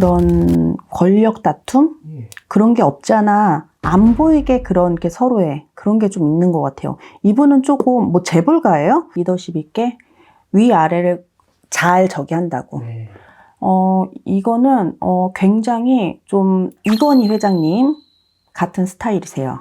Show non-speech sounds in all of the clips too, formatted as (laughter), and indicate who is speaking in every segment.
Speaker 1: 그런 권력 다툼
Speaker 2: 예.
Speaker 1: 그런 게 없잖아. 안 보이게 그런 게 서로의 그런 게 좀 있는 것 같아요. 이분은 조금 뭐 재벌가예요? 리더십 있게 위 아래를 잘 저기 한다고.
Speaker 2: 네.
Speaker 1: 어, 이거는 어, 굉장히 좀 이건희 회장님 같은 스타일이세요.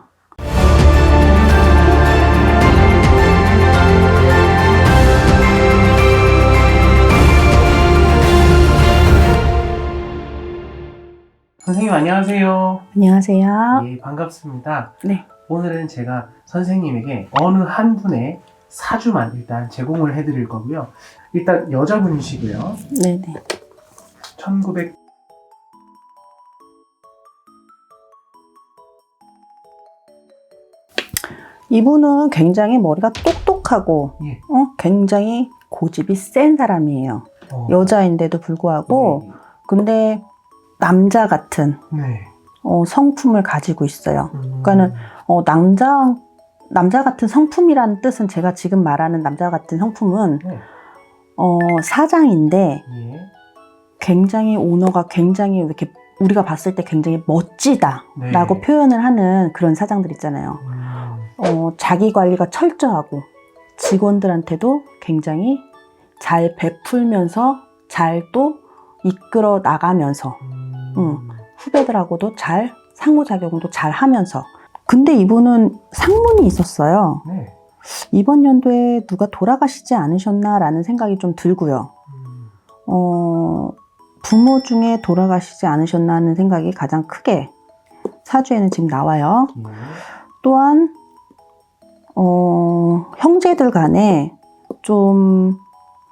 Speaker 2: 선생님 안녕하세요.
Speaker 1: 안녕하세요.
Speaker 2: 예, 반갑습니다.
Speaker 1: 네.
Speaker 2: 오늘은 제가 선생님에게 어느 한 분의 사주만 일단 제공을 해드릴 거고요. 일단 여자분이시고요.
Speaker 1: 네네.
Speaker 2: 1900
Speaker 1: 이분은 굉장히 머리가 똑똑하고
Speaker 2: 예.
Speaker 1: 어? 굉장히 고집이 센 사람이에요.
Speaker 2: 어,
Speaker 1: 여자인데도 불구하고 근데 남자 같은
Speaker 2: 네.
Speaker 1: 어, 성품을 가지고 있어요.
Speaker 2: 음,
Speaker 1: 그러니까는 어, 남자 남자 같은 성품이라는 뜻은 제가 지금 말하는 남자 같은 성품은
Speaker 2: 네.
Speaker 1: 어, 사장인데
Speaker 2: 예.
Speaker 1: 굉장히 오너가 굉장히 이렇게 우리가 봤을 때 굉장히 멋지다라고
Speaker 2: 네.
Speaker 1: 표현을 하는 그런 사장들 있잖아요.
Speaker 2: 음,
Speaker 1: 어, 자기 관리가 철저하고 직원들한테도 굉장히 잘 베풀면서 잘 또 이끌어 나가면서
Speaker 2: 음,
Speaker 1: 응. 후배들하고도 잘 상호작용도 잘 하면서 근데 이분은 상문이 있었어요.
Speaker 2: 네.
Speaker 1: 이번 연도에 누가 돌아가시지 않으셨나라는 생각이 좀 들고요.
Speaker 2: 음,
Speaker 1: 어, 부모 중에 돌아가시지 않으셨나 하는 생각이 가장 크게 사주에는 지금 나와요.
Speaker 2: 예.
Speaker 1: 또한 어, 형제들 간에 좀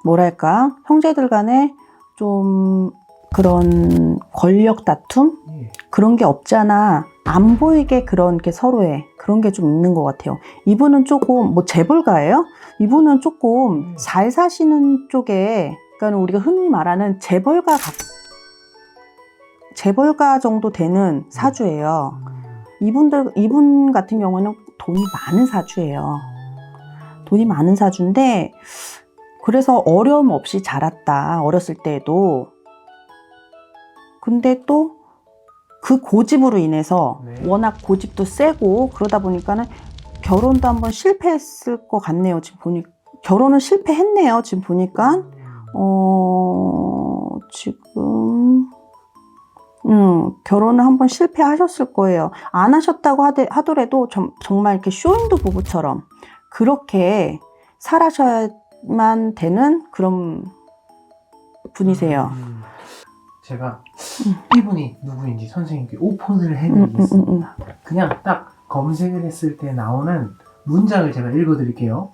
Speaker 1: 뭐랄까 형제들 간에 좀 그런 권력 다툼
Speaker 2: 예.
Speaker 1: 그런 게 없잖아 안 보이게 그런 게 서로의 그런 게 좀 있는 것 같아요. 이분은 조금 뭐 재벌가예요? 이분은 조금
Speaker 2: 음.
Speaker 1: 잘 사시는 쪽에 그러니까 우리가 흔히 말하는 재벌가 같 재벌가 정도 되는 사주예요.
Speaker 2: 음,
Speaker 1: 이분들 이분 같은 경우는 돈이 많은 사주예요. 돈이 많은 사주인데 그래서 어려움 없이 자랐다 어렸을 때에도 근데 또 그 고집으로 인해서
Speaker 2: 네.
Speaker 1: 워낙 고집도 세고 그러다 보니까는 결혼도 한번 실패했을 것 같네요 지금 보니 결혼은 실패했네요 지금 보니까
Speaker 2: 음,
Speaker 1: 어 지금 음, 결혼을 한번 실패하셨을 거예요. 안 하셨다고 하되, 하더라도 정, 정말 이렇게 쇼윈도 부부처럼 그렇게 살아셔야만 되는 그런 분이세요.
Speaker 2: 음, 제가
Speaker 1: 음.
Speaker 2: 이분이 누구인지 선생님께 오픈을
Speaker 1: 음, 음,
Speaker 2: 해드리겠습니다. 그냥 딱 검색을 했을 때 나오는 문장을 제가 읽어드릴게요.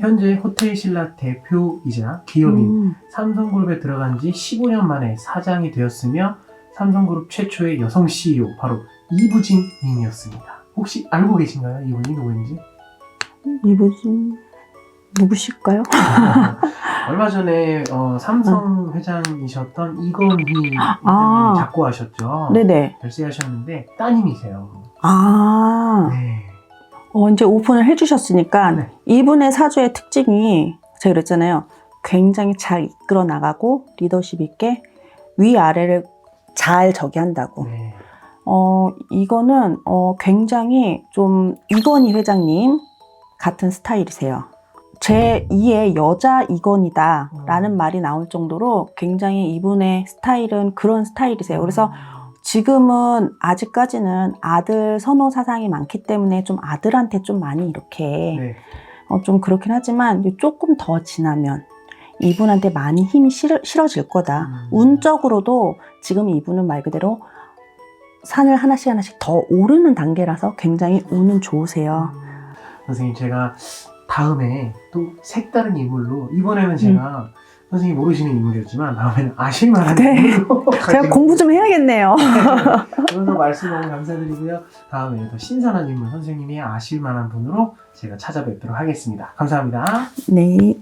Speaker 2: 현재 호텔 신라 대표이자 기업인
Speaker 1: 음,
Speaker 2: 삼성그룹에 들어간 지 15년 만에 사장이 되었으며 삼성그룹 최초의 여성 CEO 바로 이부진 님이었습니다. 혹시 알고 계신가요? 이분이 누구인지?
Speaker 1: 이분이 누구실까요? (laughs)
Speaker 2: 얼마 전에 어, 삼성 회장이셨던 이건희
Speaker 1: 아.
Speaker 2: 작고 하셨죠.
Speaker 1: 네네.
Speaker 2: 별세하셨는데 따님이세요.
Speaker 1: 아,
Speaker 2: 네.
Speaker 1: 어, 이제 오픈을 해주셨으니까
Speaker 2: 네.
Speaker 1: 이분의 사주의 특징이 제가 그랬잖아요. 굉장히 잘 이끌어 나가고 리더십 있게 위아래를 잘 저기 한다고.
Speaker 2: 네.
Speaker 1: 어, 이거는 어, 굉장히 좀 이건희 회장님 같은 스타일이세요. 제 2의 여자 이건희다 라는
Speaker 2: 음.
Speaker 1: 말이 나올 정도로 굉장히 이분의 스타일은 그런 스타일이세요. 그래서
Speaker 2: 음.
Speaker 1: 지금은 아직까지는 아들 선호 사상이 많기 때문에 좀 아들한테 좀 많이 이렇게
Speaker 2: 네.
Speaker 1: 어, 좀 그렇긴 하지만 조금 더 지나면 이분한테 많이 힘이 실어, 실어질 거다.
Speaker 2: 음.
Speaker 1: 운적으로도 지금 이분은 말 그대로 산을 하나씩 하나씩 더 오르는 단계라서 굉장히 운은 좋으세요.
Speaker 2: 선생님 제가 다음에 또 색다른 인물로 이번에는 제가 선생님 모르시는 인물이었지만 다음에는 아실만한
Speaker 1: 음. 네.
Speaker 2: 인물로 (laughs)
Speaker 1: 제가
Speaker 2: 가지고
Speaker 1: 공부 좀 해야겠네요. (laughs)
Speaker 2: 오늘도 말씀 너무 감사드리고요. 다음에 더 신선한 인물 선생님이 아실만한 분으로 제가 찾아뵙도록 하겠습니다. 감사합니다.
Speaker 1: 네.